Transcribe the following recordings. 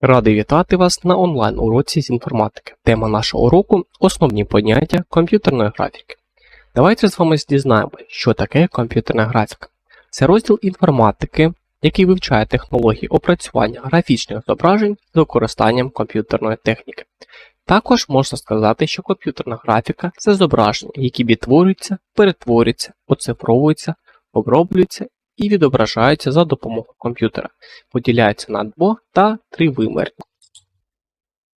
Радий вітати вас на онлайн-уроці з інформатики. Тема нашого уроку основні поняття комп'ютерної графіки. Давайте з вами дізнаємося, що таке комп'ютерна графіка. Це розділ інформатики, який вивчає технології опрацювання графічних зображень з використанням комп'ютерної техніки. Також можна сказати, що комп'ютерна графіка це зображення, які відтворюються, перетворюються, оцифровуються, оброблюються і відображаються за допомогою комп'ютера, поділяються на дво- та тривимірні.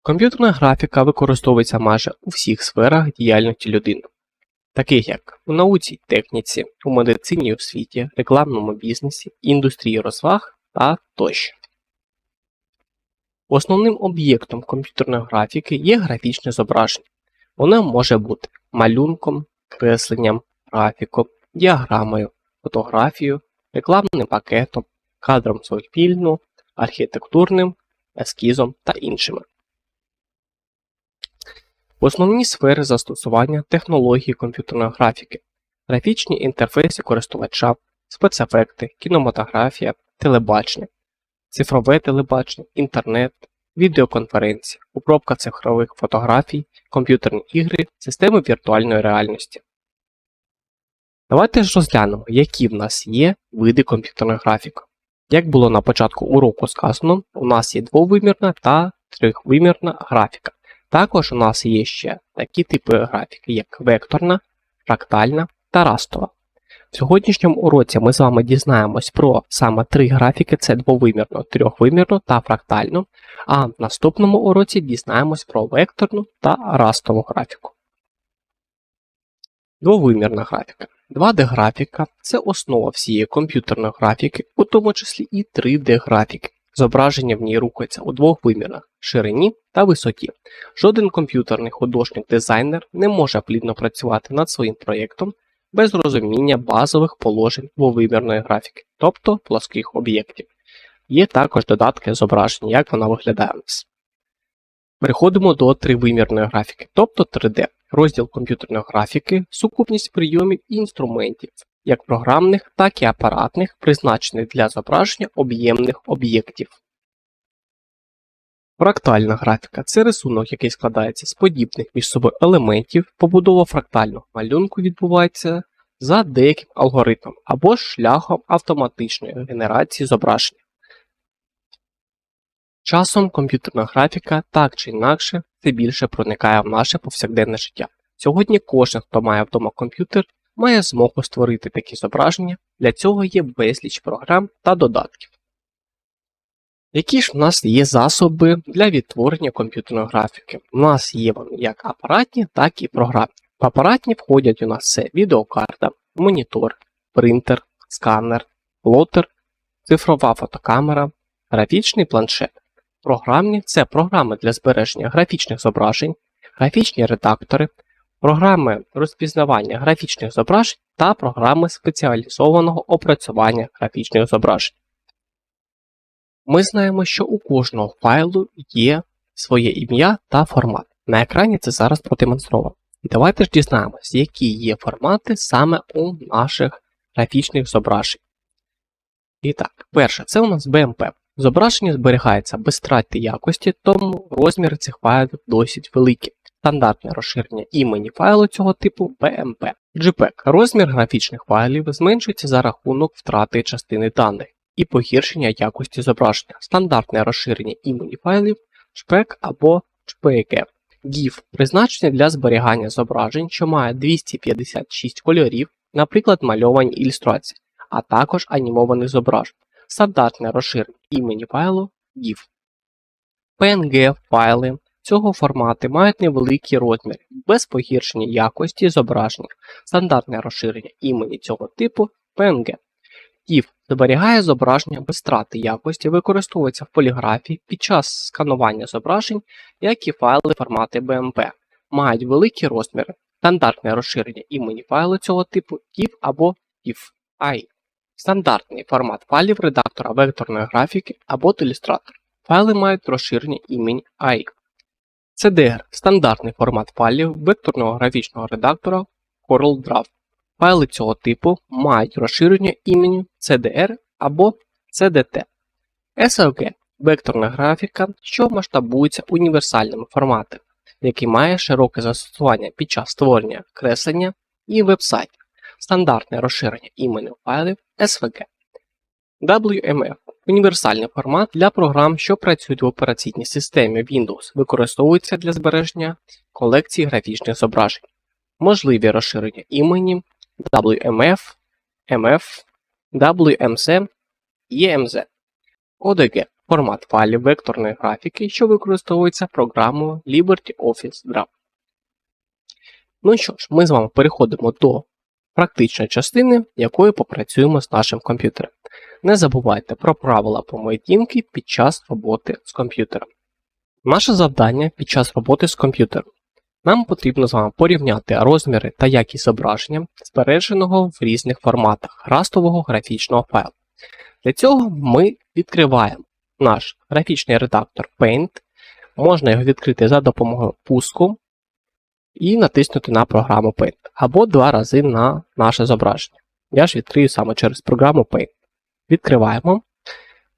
Комп'ютерна графіка використовується майже у всіх сферах діяльності людини, таких як у науці техніці, у медицині і освіті, рекламному бізнесі, індустрії розваг та тощо. Основним об'єктом комп'ютерної графіки є графічне зображення. Воно може бути малюнком, кресленням, графіком, діаграмою, фотографією, рекламним пакетом, кадром з фільму, архітектурним, ескізом та іншими. Основні сфери застосування технології комп'ютерної графіки, графічні інтерфейси користувача, спецефекти, кінематографія, телебачення, цифрове телебачення, інтернет, відеоконференції, обробка цифрових фотографій, комп'ютерні ігри, системи віртуальної реальності. Давайте ж розглянемо, які в нас є види комп'ютерної графіки. Як було на початку уроку сказано, у нас є двовимірна та трьохвимірна графіка. Також у нас є ще такі типи графіки, як векторна, фрактальна та растова. В сьогоднішньому уроці ми з вами дізнаємось про саме три графіки: це двовимірну, трьохвимірну та фрактальну, а в наступному уроці дізнаємось про векторну та растову графіку. Двовимірна графіка. 2D-графіка це основа всієї комп'ютерної графіки, у тому числі і 3D-графіки. Зображення в ній рухається у двох вимірах ширині та висоті. Жоден комп'ютерний художник-дизайнер не може плідно працювати над своїм проєктом без розуміння базових положень двовимірної графіки, тобто плоских об'єктів. Є також додатки зображення, як вона виглядає у нас. Переходимо до тривимірної графіки, тобто 3D. Розділ комп'ютерної графіки сукупність прийомів і інструментів, як програмних, так і апаратних, призначених для зображення об'ємних об'єктів. Фрактальна графіка це рисунок, який складається з подібних між собою елементів. Побудова фрактального малюнку відбувається за деяким алгоритмом або шляхом автоматичної генерації зображення. Часом комп'ютерна графіка так чи інакше все більше проникає в наше повсякденне життя. Сьогодні кожен, хто має вдома комп'ютер, має змогу створити такі зображення, для цього є безліч програм та додатків. Які ж в нас є засоби для відтворення комп'ютерної графіки? У нас є вони як апаратні, так і програмні. В апаратні входять у нас це відеокарта, монітор, принтер, сканер, плотер, цифрова фотокамера, графічний планшет. Програмні це програми для збереження графічних зображень, графічні редактори, програми розпізнавання графічних зображень та програми спеціалізованого опрацювання графічних зображень. Ми знаємо, що у кожного файлу є своє ім'я та формат. На екрані це зараз продемонстровано. І давайте ж дізнаємось, які є формати саме у наших графічних зображень. І так, перше, це у нас BMP. Зображення зберігається без втрати якості, тому розміри цих файлів досить великі. Стандартне розширення імені файлу цього типу BMP. JPEG. Розмір графічних файлів зменшується за рахунок втрати частини даних і погіршення якості зображення. Стандартне розширення імені файлів JPEG або JPEG. GIF призначення для зберігання зображень, що має 256 кольорів, наприклад, мальовані ілюстрації, а також анімованих зображень. Стандартне розширення імені файлу GIF. PNG файли цього формату мають невеликі розміри, без погіршення якості зображення. Стандартне розширення імені цього типу PNG. GIF зберігає зображення без втрати якості, використовується в поліграфії під час сканування зображень, як і файли формати BMP. Мають великі розміри. Стандартне розширення імені файлу цього типу GIF або GIF-AI. Стандартний формат файлів редактора векторної графіки або ілюстратор. Файли мають розширення імені AI. CDR стандартний формат файлів векторного графічного редактора CorelDRAW. Файли цього типу мають розширення імені CDR або CDT. SVG векторна графіка, що масштабується універсальними форматами, який має широке застосування під час створення креслення і вебсайтів, стандартне розширення іменів файлів SVG. WMF універсальний формат для програм, що працюють в операційній системі Windows, використовується для збереження колекції графічних зображень. Можливі розширення імені WMF, MF, WMC, EMZ. ODG формат файлів векторної графіки, що використовується програмою LibreOffice Draw. Ну що ж, ми з вами переходимо до практичної частини, якою попрацюємо з нашим комп'ютером. Не забувайте про правила поведінки під час роботи з комп'ютером. Наше завдання під час роботи з комп'ютером. Нам потрібно з вами порівняти розміри та якість зображення, збереженого в різних форматах растового графічного файлу. Для цього ми відкриваємо наш графічний редактор Paint. Можна його відкрити за допомогою пуску і натиснути на програму Paint, або два рази на наше зображення. Я ж відкрию саме через програму Paint. Відкриваємо.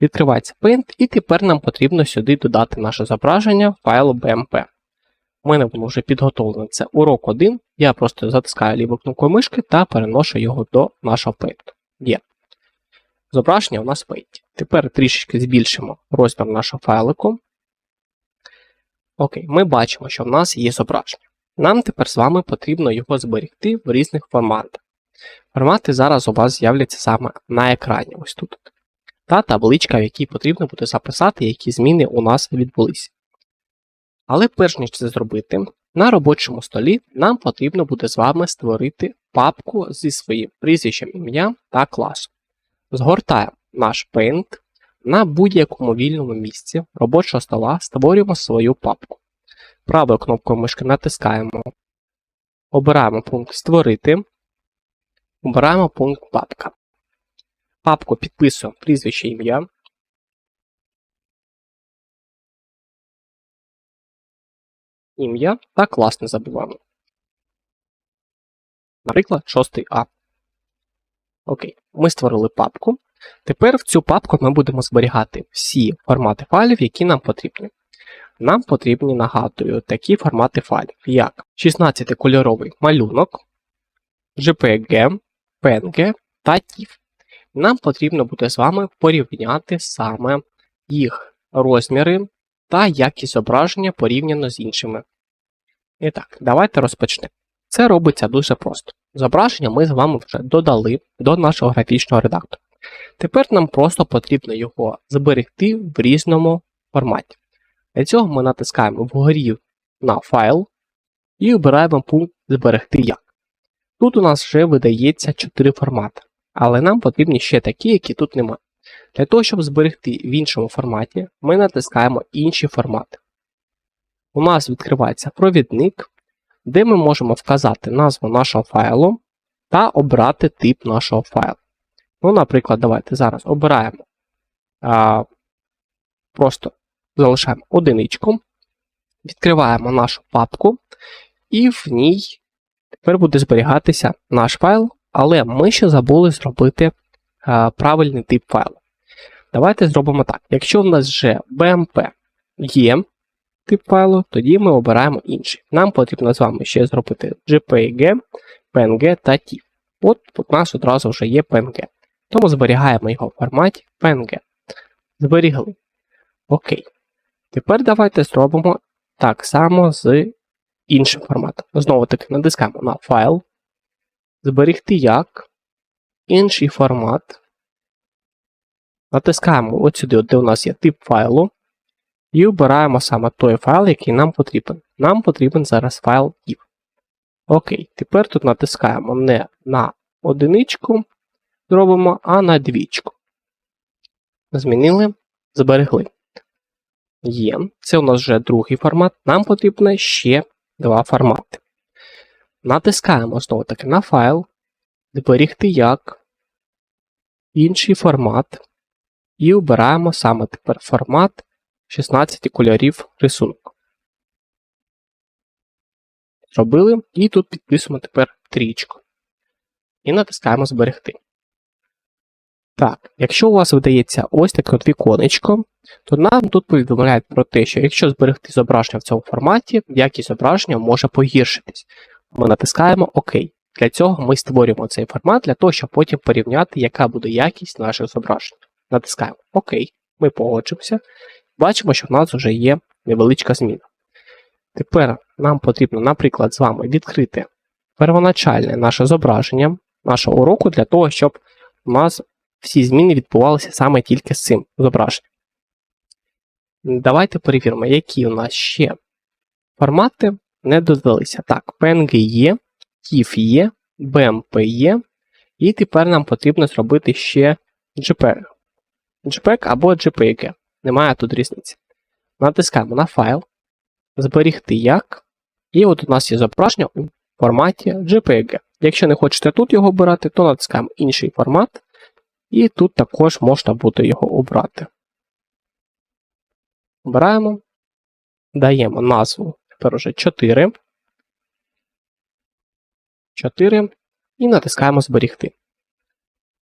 Відкривається Paint, і тепер нам потрібно сюди додати наше зображення файлу BMP. У мене воно вже підготовлене. Це урок 1. Я просто затискаю ліву кнопкою мишки та переношу його до нашого Paint. Є. Зображення у нас в Paint. Тепер трішечки збільшимо розмір нашого файлику. Окей, ми бачимо, що в нас є зображення. Нам тепер з вами потрібно його зберегти в різних форматах. Формати зараз у вас з'являться саме на екрані, ось тут. Та табличка, в якій потрібно буде записати, які зміни у нас відбулися. Але перш ніж це зробити, на робочому столі нам потрібно буде з вами створити папку зі своїм прізвищем ім'я та класом. Згортаємо наш Paint на будь-якому вільному місці робочого стола створюємо свою папку. Правою кнопкою мишки натискаємо. Обираємо пункт Створити. Обираємо пункт Папка. Папку підписуємо прізвище ім'я. Ім'я та клас не забуваємо. Наприклад, 6А. Окей, ми створили папку. Тепер в цю папку ми будемо зберігати всі формати файлів, які нам потрібні. Нам потрібні, нагадую, такі формати файлів, як 16-кольоровий малюнок, JPG, PNG та TIFF. Нам потрібно буде з вами порівняти саме їх розміри та якість зображення порівняно з іншими. І так, давайте розпочнемо. Це робиться дуже просто. Зображення ми з вами вже додали до нашого графічного редактора. Тепер нам просто потрібно його зберегти в різному форматі. Для цього ми натискаємо вгорі на файл і обираємо пункт Зберегти як. Тут у нас вже видається 4 формати, але нам потрібні ще такі, які тут немає. Для того, щоб зберегти в іншому форматі, ми натискаємо інші формати. У нас відкривається провідник, де ми можемо вказати назву нашого файлу та обрати тип нашого файлу. Ну, наприклад, давайте зараз обираємо а, просто залишаємо одиничку, відкриваємо нашу папку, і в ній тепер буде зберігатися наш файл, але ми ще забули зробити а, правильний тип файлу. Давайте зробимо так. Якщо в нас вже BMP є тип файлу, тоді ми обираємо інший. Нам потрібно з вами ще зробити JPEG, PNG та TIFF. От у нас одразу вже є PNG. Тому зберігаємо його в форматі PNG. Зберігли. Окей. Тепер давайте зробимо так само з іншим форматом. Знову таки натискаємо на файл. Зберігти як. Інший формат. Натискаємо от сюди, де у нас є тип файлу. І обираємо саме той файл, який нам потрібен. Нам потрібен зараз файл TIFF. Окей, тепер тут натискаємо не на одиничку, зробимо, а на двічку. Змінили, зберегли. Є. Це у нас вже другий формат. Нам потрібно ще два формати. Натискаємо знову таки на файл, зберігти як, інший формат. І обираємо саме тепер формат 16 кольорів рисунку. Зробили, і тут підписуємо тепер трічку. І натискаємо Зберегти. Так, якщо у вас видається ось таке от віконечко, то нам тут повідомляють про те, що якщо зберегти зображення в цьому форматі, якість зображення може погіршитись. Ми натискаємо ОК. Для цього ми створюємо цей формат для того, щоб потім порівняти, яка буде якість наших зображень. Натискаємо ОК, ми погоджуємося. Бачимо, що в нас вже є невеличка зміна. Тепер нам потрібно, наприклад, з вами відкрити первоначальне наше зображення нашого уроку для того, щоб у нас всі зміни відбувалися саме тільки з цим зображенням. Давайте перевіримо, які у нас ще формати не додалися. Так, PNG є, TIFF є, BMP є, і тепер нам потрібно зробити ще JPEG. JPEG або JPEG. Немає тут різниці. Натискаємо на файл, зберігти як. І от у нас є зображення у форматі JPEG. Якщо не хочете тут його обирати, то натискаємо інший формат. І тут також можна буде його обрати. Обираємо, даємо назву тепер уже 4. 4 і натискаємо Зберігти.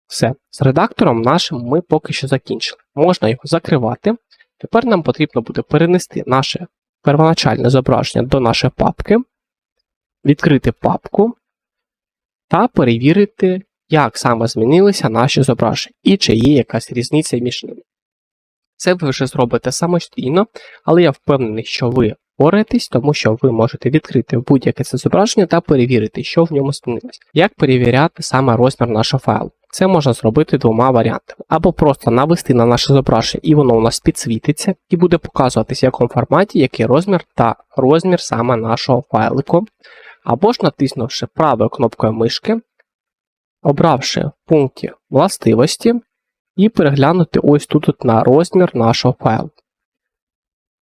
Все, з редактором нашим ми поки що закінчили. Можна його закривати. Тепер нам потрібно буде перенести наше первоначальне зображення до нашої папки, відкрити папку та перевірити, як саме змінилися наші зображення і чи є якась різниця між ними. Це ви вже зробите самостійно, але я впевнений, що ви впораєтесь, тому що ви можете відкрити будь-яке це зображення та перевірити, що в ньому змінилось. Як перевіряти саме розмір нашого файлу? Це можна зробити двома варіантами. Або просто навести на наше зображення, і воно у нас підсвітиться, і буде показуватись, в якому форматі, який розмір та розмір саме нашого файлику. Або ж натиснувши правою кнопкою мишки, обравши в пункті властивості, і переглянути ось тут на розмір нашого файлу.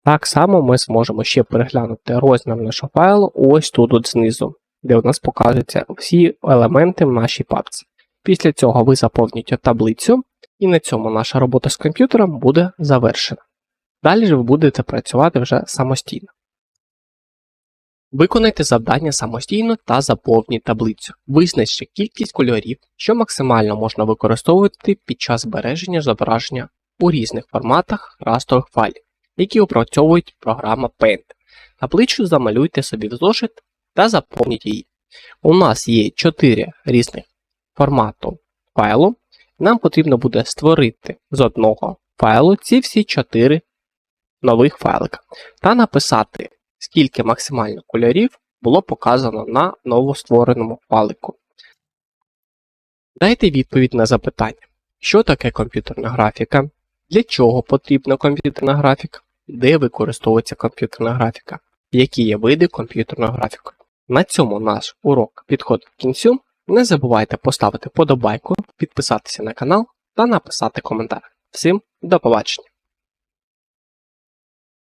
Так само ми зможемо ще переглянути розмір нашого файлу ось тут знизу, де у нас показуються всі елементи в нашій папці. Після цього ви заповнюєте таблицю, і на цьому наша робота з комп'ютером буде завершена. Далі ж ви будете працювати вже самостійно. Виконайте завдання самостійно та заповніть таблицю. Визначте кількість кольорів, що максимально можна використовувати під час збереження зображення у різних форматах растрових файлів, які опрацьовують програма Paint. Табличку замалюйте собі в зошит та заповніть її. У нас є 4 різних формату файлу. Нам потрібно буде створити з одного файлу ці всі 4 нових файлика та написати скільки максимально кольорів було показано на новоствореному файлику. Дайте відповідь на запитання, що таке комп'ютерна графіка, для чого потрібна комп'ютерна графіка, де використовується комп'ютерна графіка, які є види комп'ютерної графіки. На цьому наш урок підходить к кінцю. Не забувайте поставити подобайку, підписатися на канал та написати коментар. Всім до побачення!